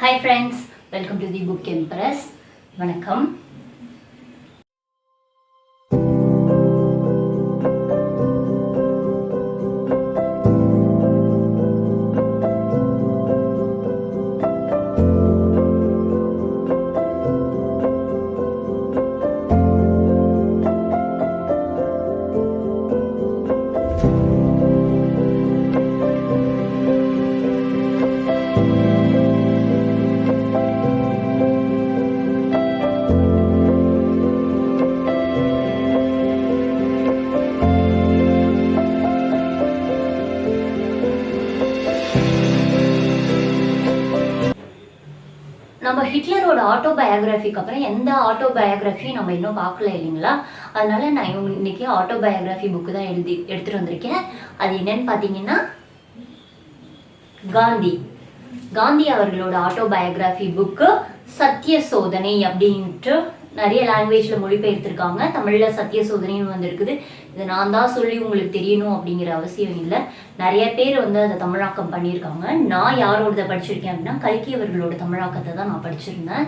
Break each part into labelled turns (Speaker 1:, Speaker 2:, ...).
Speaker 1: Hi friends welcome to the book empress வணக்கம். அப்போ ஹிட்லரோட ஆட்டோபயோகிராஃபிக்கு அப்புறம் எந்த ஆட்டோபயோகிராஃபியும் நம்ம இன்னும் பார்க்கல இல்லைங்களா? அதனால நான் இவங்க இன்னைக்கு ஆட்டோபயோகிராஃபி புக்கு தான் எழுதி எடுத்துகிட்டு வந்திருக்கேன். அது என்னன்னு பார்த்தீங்கன்னா காந்தி. காந்தி அவர்களோட ஆட்டோபயோகிராஃபி புக்கு சத்திய சோதனை அப்படின்ட்டு நிறைய லாங்குவேஜில் மொழிபெயர்த்திருக்காங்க. தமிழில் சத்திய சோதனைன்னு வந்திருக்குது. இது நான் தான் சொல்லி உங்களுக்கு தெரியணும் அப்படிங்கிற அவசியம் இல்லை. நிறைய பேர் வந்து அதை தமிழாக்கம் பண்ணியிருக்காங்க. நான் யாரோடத படிச்சிருக்கேன் அப்படின்னா கல்கி அவர்களோட தமிழாக்கத்தை தான் நான் படிச்சிருந்தேன்.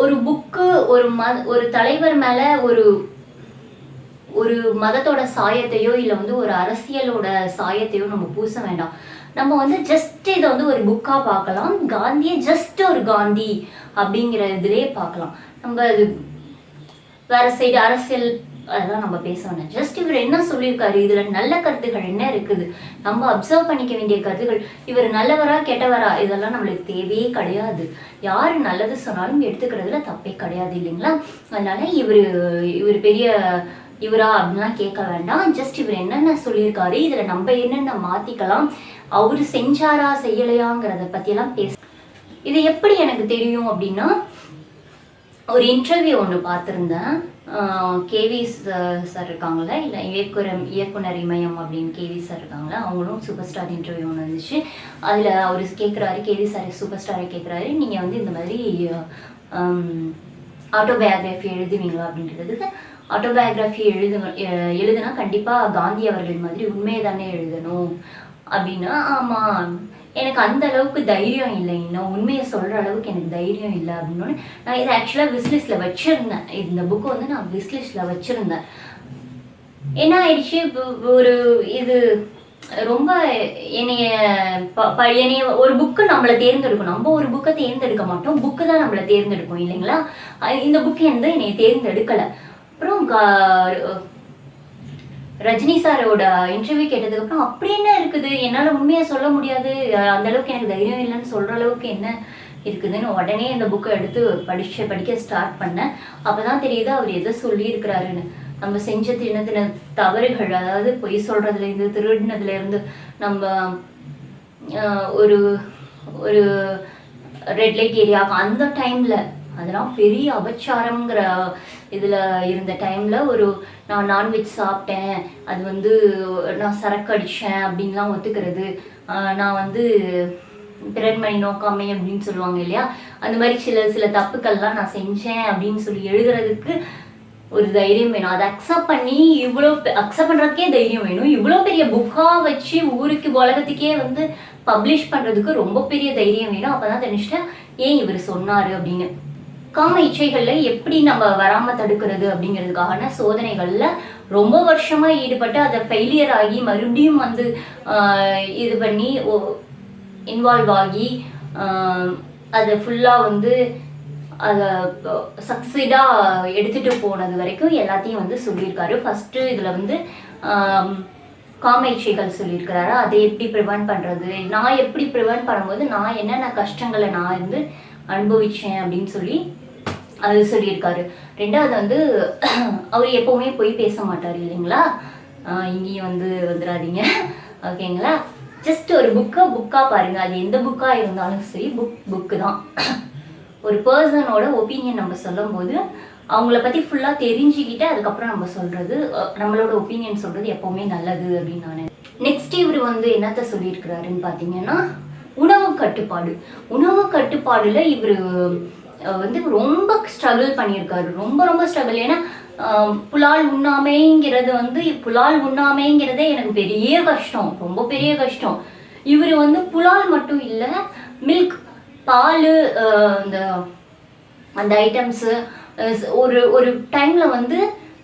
Speaker 1: ஒரு புக்கு ஒரு ம ஒரு தலைவர் மேல ஒரு ஒரு மதத்தோட சாயத்தையோ இல்லை வந்து ஒரு அரசியலோட சாயத்தையோ நம்ம பூச வேண்டாம். நம்ம வந்து ஜஸ்ட் இதை வந்து ஒரு புக்காக பார்க்கலாம். காந்தியை ஜஸ்ட் ஒரு காந்தி அப்படிங்கிற இதுலேயே பார்க்கலாம். நம்ம அது வேற சைடு அரசியல் அதெல்லாம் நம்ம பேச வேண்டாம் ஜஸ்ட் இவர் என்ன சொல்லியிருக்காரு? இதுல நல்ல கருத்துகள் என்ன இருக்குது? நம்ம அப்சர்வ் பண்ணிக்க வேண்டிய கருத்துகள் இவர் நல்லவரா கெட்டவரா? இதெல்லாம் நம்மளுக்கு தேவையே கிடையாது. யார் நல்லது சொன்னாலும் எடுத்துக்கிறதுல தப்பே கிடையாது இல்லைங்களா? அதனால இவர் இவர் பெரிய இவரா அப்படின்லாம் கேட்க வேண்டாம். ஜஸ்ட் இவர் என்னென்ன சொல்லியிருக்காரு? இதுல நம்ம என்னென்ன மாத்திக்கலாம்? அவரு செஞ்சாரா செய்யலையாங்கிறத பத்தியெல்லாம் பேச இது எப்படி எனக்கு தெரியும் அப்படின்னா ஒரு இன்டர்வியூ ஒன்று பார்த்துருந்தேன். கேவி சார் இருக்காங்கள இல்லை இயக்குனர் இயக்குனர் இமயம் அப்படின்னு கேவி சார் இருக்காங்கள அவங்களும் சூப்பர் ஸ்டார் இன்டர்வியூ ஒன்று இருந்துச்சு. அதில் அவர் கேட்குறாரு கேவி சார் சூப்பர் ஸ்டாரை கேட்குறாரு நீங்கள் வந்து இந்த மாதிரி ஆட்டோபயோகிராஃபி எழுதுவீங்களா அப்படின்றதுக்கு ஆட்டோபயோகிராஃபி எழுது எழுதுனா கண்டிப்பாக காந்தி அவர்கள் மாதிரி உண்மையை தானே எழுதணும். அப்படின்னா ஆமாம் எனக்கு அந்த அளவுக்கு தைரியம் இல்லை இன்னும். உண்மையை சொல்கிற அளவுக்கு எனக்கு தைரியம் இல்லை அப்படின்னு. நான் இதை ஆக்சுவலாக விஸ்லிஸ்டில் வச்சுருந்தேன். இந்த புக்கை வந்து நான் விஸ்லிஸ்டில் வச்சுருந்தேன். என்ன ஆயிடுச்சு? ஒரு இது ரொம்ப என்னைய ப- ப- என்னைய ஒரு புக்கு நம்மளை தேர்ந்தெடுக்கும். நம்ம ஒரு புக்கை தேர்ந்தெடுக்க மாட்டோம். புக்கு தான் நம்மளை தேர்ந்தெடுக்கும் இல்லைங்களா? இந்த புக்கு வந்து என்னைய தேர்ந்தெடுக்கலை. அப்புறம் கா- ரஜினி சாரோட இன்டர்வியூ கேட்டதுக்கப்புறம் அப்படி என்ன இருக்குது? என்னால் உண்மையை சொல்ல முடியாது. அந்த அளவுக்கு எனக்கு தைரியம் இல்லைன்னு சொல்கிற அளவுக்கு என்ன இருக்குதுன்னு உடனே இந்த புக்கை எடுத்து படிச்சு படிக்க ஸ்டார்ட் பண்ணேன். அப்போ தான் தெரியுது அவர் எதை சொல்லியிருக்கிறாருன்னு. நம்ம செஞ்ச தின தின தவறுகள் அதாவது பொய் சொல்கிறதுலேருந்து திருடினதுலேருந்து நம்ம ஒரு ஒரு ரெட் லைட் ஏரியா அந்த டைமில் அதெல்லாம் பெரிய அபச்சாரம்ங்கிற இதில் இருந்த டைமில் ஒரு நான் நான்வெஜ் சாப்பிட்டேன். அது வந்து நான் சரக்கு அடித்தேன் அப்படின்லாம் ஒத்துக்கிறது. நான் வந்து பிறன்மணி நோக்காமை அப்படின்னு சொல்லுவாங்க இல்லையா? அந்த மாதிரி சில சில தப்புக்கள்லாம் நான் செஞ்சேன் அப்படின்னு சொல்லி எழுதுறதுக்கு ஒரு தைரியம் வேணும். அதை அக்செப்ட் பண்ணி இவ்வளோ அக்செப்ட் பண்ணுறதுக்கே தைரியம் வேணும். இவ்வளோ பெரிய புக்காக வச்சு ஊருக்கு உலகத்துக்கே வந்து பப்ளிஷ் பண்ணுறதுக்கு ரொம்ப பெரிய தைரியம் வேணும். அப்போ தான் தெரிஞ்சுட்டேன் ஏன் இவர் சொன்னார்? அப்படின்னு. காம இச்சைகளில் எப்படி நம்ம வராமல் தடுக்கிறது அப்படிங்கிறதுக்கான சோதனைகளில் ரொம்ப வருஷமாக ஈடுபட்டு அதை ஃபெயிலியர் ஆகி மறுபடியும் வந்து இது பண்ணி இன்வால்வ் ஆகி அதை ஃபுல்லாக வந்து அதை சக்சீடாக எடுத்துகிட்டு போனது வரைக்கும் எல்லாத்தையும் வந்து சொல்லியிருக்காரு. ஃபஸ்ட்டு இதில் வந்து காமாட்சிகள் சொல்லியிருக்கிறாரு? அதை எப்படி ப்ரிவென்ட் பண்ணுறது நான் எப்படி ப்ரிவெண்ட் பண்ணும்போது நான் என்னென்ன கஷ்டங்களை நான் வந்து அனுபவிச்சேன் அப்படின்னு சொல்லி அது சொல்லியிருக்காரு. ரெண்டாவது வந்து அவர் எப்போவுமே போய் பேச மாட்டார் இல்லைங்களா? இங்கேயும் வந்து வந்துடாதீங்க. ஓகேங்களா? ஜஸ்ட் ஒரு புக்கை புக்காக பாருங்கள் அது எந்த புக்காக இருந்தாலும் சரி புக் புக்கு தான். ஒரு பர்சனோட ஒப்பீனியன் நம்ம சொல்லும்போது அவங்கள பற்றி ஃபுல்லாக தெரிஞ்சுக்கிட்டு அதுக்கப்புறம் நம்ம சொல்கிறது நம்மளோட ஒப்பீனியன் சொல்கிறது எப்போவுமே நல்லது அப்படின்னு நான் நெக்ஸ்ட் இவர் வந்து என்னத்த சொல்லியிருக்கிறாருன்னு பார்த்தீங்கன்னா உணவு கட்டுப்பாடு. உணவு கட்டுப்பாடுல இவர் வந்து ரொம்ப ஸ்ட்ரகிள் பண்ணியிருக்காரு. ரொம்ப ரொம்ப ஸ்ட்ரகிள் ஏன்னா புலால் உண்ணாமைங்கிறது வந்து புலால் உண்ணாமைங்கிறதே எனக்கு பெரிய கஷ்டம். ரொம்ப பெரிய கஷ்டம். இவர் வந்து புலால் மட்டும் இல்லை மில்க் பால் இந்த அந்த ஐட்டம்ஸு ஒரு ஒரு டைமில் வந்து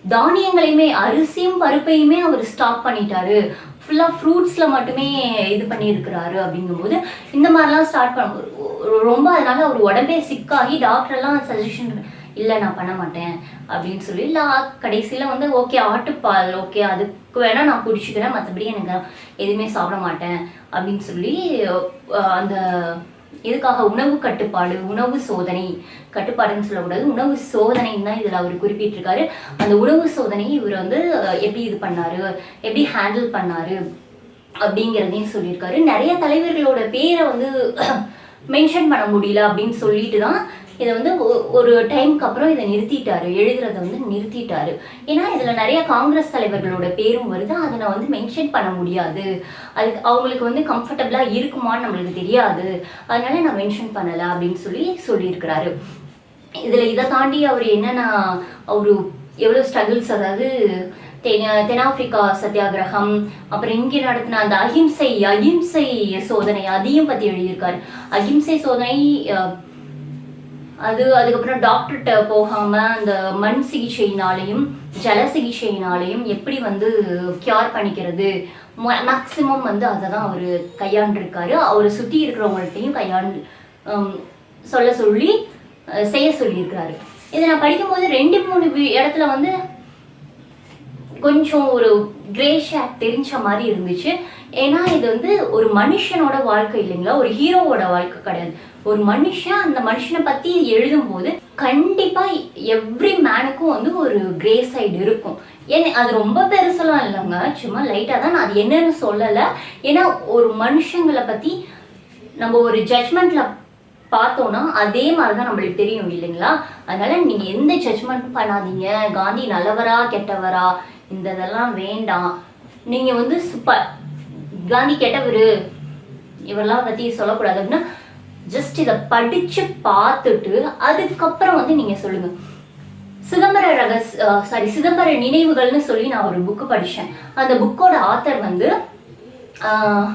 Speaker 1: தானியங்களையுமே அரிசியும் பருப்பையுமே அவர் ஸ்டாப் பண்ணிட்டாரு. ஃபுல்லாக ஃப்ரூட்ஸில் மட்டுமே இது பண்ணியிருக்கிறாரு அப்படிங்கும்போது இந்த மாதிரிலாம் ஸ்டார்ட் பண்ண ரொம்ப அதனால அவர் உடம்பே சிக்காகி டாக்டர்லாம் சஜஷன் இல்லை நான் பண்ண மாட்டேன் அப்படின்னு சொல்லி இல்லை கடைசியில் வந்து ஓகே ஆட்டுப்பால் ஓகே அதுக்கு வேணால் நான் குடிச்சுக்கிறேன் மற்றபடி எனக்கு எதுவுமே சாப்பிட மாட்டேன் அப்படின்னு சொல்லி அந்த இதுக்காக உணவு கட்டுப்பாடு உணவு சோதனை கட்டுப்பாடுன்னு சொல்லக்கூடாது உணவு சோதனைன்னு தான் இதில் அவர் குறிப்பிட்டிருக்காரு. அந்த உணவு சோதனை இவர் வந்து எப்படி இது பண்ணாரு எப்படி ஹேண்டில் பண்ணாரு அப்படிங்கிறதையும் சொல்லியிருக்காரு. நிறைய தலைவர்களோட பேரை வந்து மென்ஷன் பண்ண முடியல அப்படின்னு சொல்லிட்டு தான் இதை வந்து ஒ- ஒரு டைம்க்கு அப்புறம் இதை நிறுத்திட்டாரு. எழுதுறதை வந்து நிறுத்திட்டாரு. ஏன்னா இதில் நிறைய காங்கிரஸ் தலைவர்களோட பேரும் வருது. அதை நான் வந்து மென்ஷன் பண்ண முடியாது. அதுக்கு அவங்களுக்கு வந்து கம்ஃபர்டபுளாக இருக்குமான்னு நம்மளுக்கு தெரியாது. அதனால நான் மென்ஷன் பண்ணலை அப்படின்னு சொல்லி சொல்லியிருக்கிறாரு. இதில் இதை தாண்டி அவர் என்னென்ன அவரு எவ்வளோ ஸ்ட்ரகிள்ஸ் அதாவது தென் தென்னாப்பிரிக்கா சத்தியாகிரகம் அப்புறம் இங்கே நடத்தின அந்த அஹிம்சை அஹிம்சை சோதனை அதையும் பற்றி எழுதியிருக்காரு. அஹிம்சை சோதனை அது அதுக்கப்புறம் டாக்டர்கிட்ட போகாமல் அந்த மண் சிகிச்சையினாலையும் ஜல சிகிச்சையினாலையும் எப்படி வந்து கியூர் பண்ணிக்கிறது? மேக்சிமம் வந்து அதை தான் அவர் கையாண்டிருக்காரு. அவரை சுற்றி இருக்கிறவங்கள்ட்டையும் கையாண்டு சொல்ல சொல்லி செய்ய சொல்லியிருக்காரு இதை நான் படிக்கும்போது ரெண்டு மூணு இடத்துல வந்து கொஞ்சம் ஒரு கிரே தெரிஞ்ச மாதிரி இருந்துச்சு. ஏன்னா இது வந்து ஒரு மனுஷனோட வாழ்க்கை இல்லைங்களா? ஒரு ஹீரோவோட வாழ்க்கை கிடையாது. ஒரு மனுஷன் அந்த மனுஷனை பத்தி எழுதும்போது கண்டிப்பா எவ்ரி மேனுக்கும் வந்து ஒரு கிரே சைடு இருக்கும். ஏன்னா அது ரொம்ப பெருசெல்லாம் இல்லைங்க. சும்மா லைட்டாக தான் நான் அது என்னன்னு சொல்லலை. ஏன்னா ஒரு மனுஷங்களை பத்தி நம்ம ஒரு ஜட்ஜ்மெண்ட்ல பார்த்தோம்னா அதே மாதிரி தான் நம்மளுக்கு தெரியும் இல்லைங்களா? அதனால நீங்க எந்த ஜட்ஜ்மெண்ட்டும் பண்ணாதீங்க. காந்தி நல்லவரா கெட்டவரா? இந்த இதெல்லாம் வேண்டாம். நீங்க வந்து சூப்பர் காந்தி கெட்டவர். இவரெல்லாம் பத்தி சொல்லக்கூடாது அப்படின்னா ஜஸ்ட் இதை படிச்சு பார்த்துட்டு அதுக்கப்புறம் வந்து நீங்க சொல்லுங்க. சிதம்பர ரகஸ் சாரி சிதம்பர நினைவுகள்னு சொல்லி நான் ஒரு புக்கு படித்தேன் அந்த புக்கோட ஆத்தர் வந்து ஆஹ்,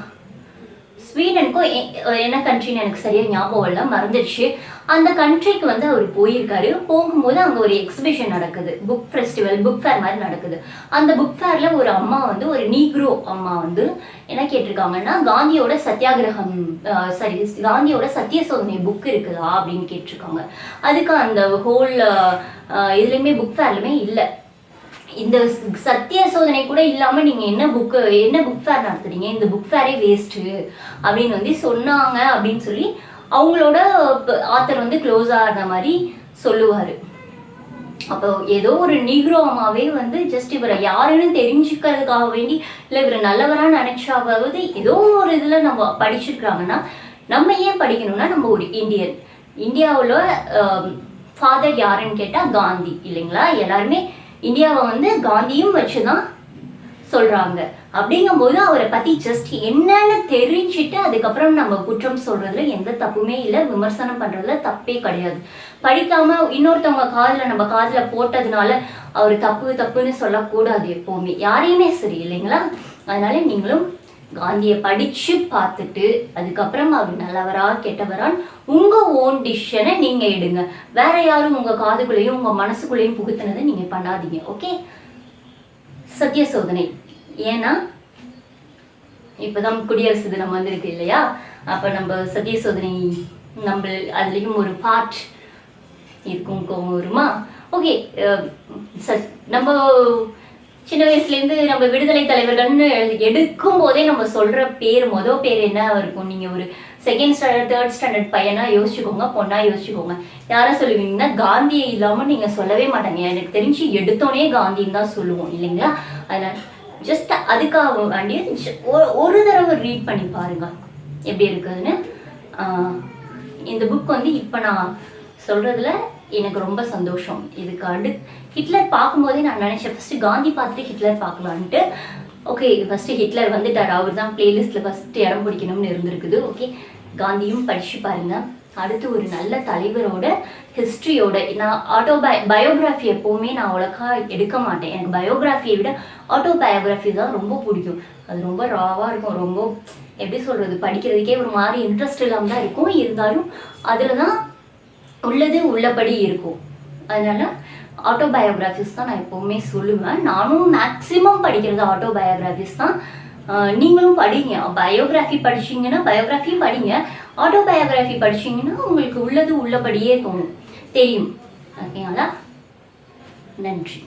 Speaker 1: ஸ்வீடனுக்கும் எ- என்ன கண்ட்ரின்னு எனக்கு சரியாக ஞாபகம் இல்லை மறந்துடுச்சு. அந்த கண்ட்ரிக்கு வந்து அவர் போயிருக்காரு. போகும்போது அங்கே ஒரு எக்ஸிபிஷன் நடக்குது. புக் ஃபெஸ்டிவல் புக் ஃபேர் மாதிரி நடக்குது. அந்த புக் ஃபேரில் ஒரு அம்மா வந்து ஒரு நீக்ரோ அம்மா வந்து என்ன கேட்டிருக்காங்கன்னா காந்தியோட சத்தியாகிரகம் சாரி காந்தியோட சத்திய சோதனை புக் இருக்குதா? அப்படின்னு கேட்டிருக்காங்க. அதுக்கு அந்த ஹோல் இதுலேயுமே புக் ஃபேர்லையுமே இல்லை. இந்த சத்திய சோதனை கூட இல்லாம நீங்க என்ன புக்கு என்ன புக் ஃபேர் நடத்துறீங்க? இந்த புக் ஃபேரே வேஸ்ட்டு அப்படின்னு வந்து சொன்னாங்க அப்படின்னு சொல்லி அவங்களோட ஆத்தர் வந்து க்ளோஸ் இருந்த மாதிரி சொல்லுவாரு. அப்போ ஏதோ ஒரு நீக்ரோ அம்மாவே வந்து ஜஸ்ட் இவரை யாருன்னு தெரிஞ்சுக்கிறதுக்காக வேண்டி இல்லை இவரை நல்லவரா நினைச்சாவது ஏதோ ஒரு இதில் நம்ம படிச்சிருக்கிறாங்கன்னா நம்ம ஏன் படிக்கணும்னா நம்ம ஒரு இந்தியன். இந்தியாவில் ஃபாதர் யாருன்னு கேட்டால் காந்தி இல்லைங்களா? எல்லாருமே இந்தியாவை வந்து காந்தியும் வச்சுதான் சொல்றாங்க. அப்படிங்கும்போது அவரை பத்தி ஜஸ்ட் என்னன்னு தெரிஞ்சுட்டு அதுக்கப்புறம் நம்ம குற்றம் சொல்றதுல எந்த தப்புமே இல்லை விமர்சனம் பண்றதுல தப்பே கிடையாது. படிக்காம இன்னொருத்தவங்க காதுல நம்ம காதுல போட்டதுனால அவர் தப்பு தப்புன்னு சொல்லக்கூடாது எப்பவுமே. யாரையுமே சரி இல்லைங்களா? அதனால நீங்களும் காந்தியை படிச்சு பார்த்துட்டு அதுக்கப்புறம் அவர் நல்லவரா கெட்டவரான்னு உங்க ஓன் டிஷனை நீங்க எடுங்க. வேற யாரும் உங்க காதுக்குள்ளேயும் உங்க மனசுக்குள்ளேயும் புகுத்துனதை நீங்க பண்ணாதீங்க ஓகே சத்திய சோதனை. ஏன்னா இப்போதான் குடியரசு தினம் வந்திருக்கு இல்லையா? அப்ப நம்ம சத்திய சோதனை நம்ம அதுலேயும் ஒரு பார்ட் இருக்கும் கோவம் வருமா? ஓகே நம்ம சின்ன வயசுலேருந்து நம்ம விடுதலை தலைவர்கள்னு எடுக்கும் போதே நம்ம சொல்ற பேர் மொதல் பேர் என்ன இருக்கும்? நீங்க ஒரு செகண்ட் ஸ்டாண்டர்ட் தேர்ட் ஸ்டாண்டர்ட் பையனா யோசிச்சுக்கோங்க பொண்ணா யோசிச்சுக்கோங்க. யாரை சொல்லுவீங்கன்னா காந்தியை இல்லாம நீங்க சொல்லவே மாட்டாங்க. எனக்கு தெரிஞ்சு எடுத்தோனே காந்தின்னு தான் சொல்லுவோம் இல்லைங்களா? அதனால ஜஸ்ட் அதுக்காக வேண்டிய ஒரு- தடவை ரீட் பண்ணி பாருங்க. எப்படி இருக்குதுன்னு? இந்த புக் வந்து இப்போ நான் சொல்றதுல எனக்கு ரொம்ப சந்தோஷம். இதுக்கு அடு ஹிட்லர் பார்க்கும்போதே நான் நினைச்சேன் ஃபர்ஸ்ட் காந்தி பார்த்துட்டு ஹிட்லர் பார்க்கலான்ட்டு. ஓகே ஃபர்ஸ்ட் ஹிட்லர் வந்துட்டார். அவர் தான் பிளேலிஸ்ட்ல ஃபர்ஸ்ட் இடம் பிடிக்கணும்னு இருந்திருக்குது. ஓகே காந்தியும் படிச்சு பாருங்க. அடுத்து ஒரு நல்ல தலைவரோட ஹிஸ்ட்ரியோட நான் ஆட்டோ பய பயோகிராஃபி எப்போவுமே நான் அவ்வளோக்கா எடுக்க மாட்டேன். எனக்கு பயோகிராஃபியை விட ஆட்டோ பயோகிராஃபி தான் ரொம்ப பிடிக்கும். அது ரொம்ப ராவாக இருக்கும். ரொம்ப எப்படி சொல்கிறது படிக்கிறதுக்கே ஒரு மாதிரி இன்ட்ரெஸ்ட் இல்லாமல் தான் இருக்கும். இருந்தாலும் அதில் தான் உள்ளது உள்ளபடி இருக்கும். அதனால் ஆட்டோபயோகிராஃபிஸ் தான் நான் எப்போவுமே சொல்லுவேன். நானும் மேக்ஸிமம் படிக்கிறது ஆட்டோபயோகிராஃபிஸ் தான். நீங்களும் படிங்க. பயோகிராஃபி படிச்சீங்கன்னா பயோகிராஃபியும் படிங்க. ஆட்டோபயோகிராஃபி படிச்சீங்கன்னா உங்களுக்கு உள்ளது உள்ளபடியே தோணும். தெரியும். ஓகேங்களா? நன்றி.